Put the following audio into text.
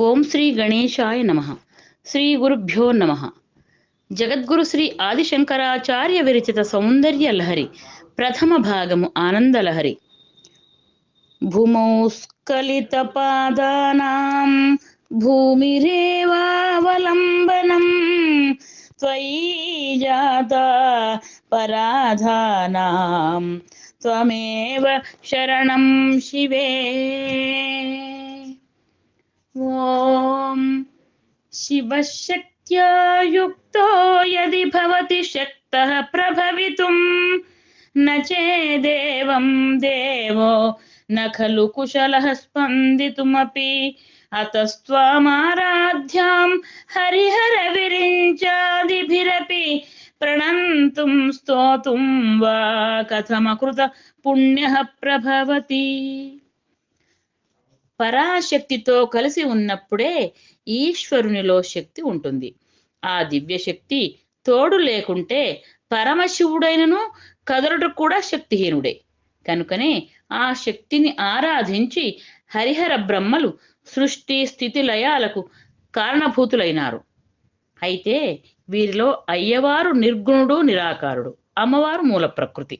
ఓం శ్రీ గణేశాయ నమ. శ్రీ గురుభ్యో నమ. జగద్గురు శ్రీ ఆదిశంకరాచార్య విరచిత సౌందర్య లహరి ప్రథమ భాగము ఆనందలహరి భూమౌ స్ఖలిత పాదానాం భూమిరేవావలంబనం త్వయి జాత పరాధానాం త్వమేవ శరణం శివే. ఓం శివశక్త్యా యుక్తో యది భవతి శక్తః ప్రభవితుం న చేదేవం దేవో న ఖలు కుశలः స్పందితుమపి అతస్త్వామారాధ్యాం హరిహర విరించాదిభిరపి ప్రణంతుం స్తోతుం వా కథమకృత పుణ్యః ప్రభవతి పరాశక్తితో కలిసి ఉన్నప్పుడే ఈశ్వరునిలో శక్తి ఉంటుంది. ఆ దివ్య శక్తి తోడు లేకుంటే పరమశివుడైనను కదలడు కూడా శక్తిహీనుడే. కనుకనే ఆ శక్తిని ఆరాధించి హరిహర బ్రహ్మలు సృష్టి స్థితి లయాలకు కారణభూతులైనారు. అయితే వీరిలో అయ్యవారు నిర్గుణుడు నిరాకారుడు. అమ్మవారు మూల ప్రకృతి.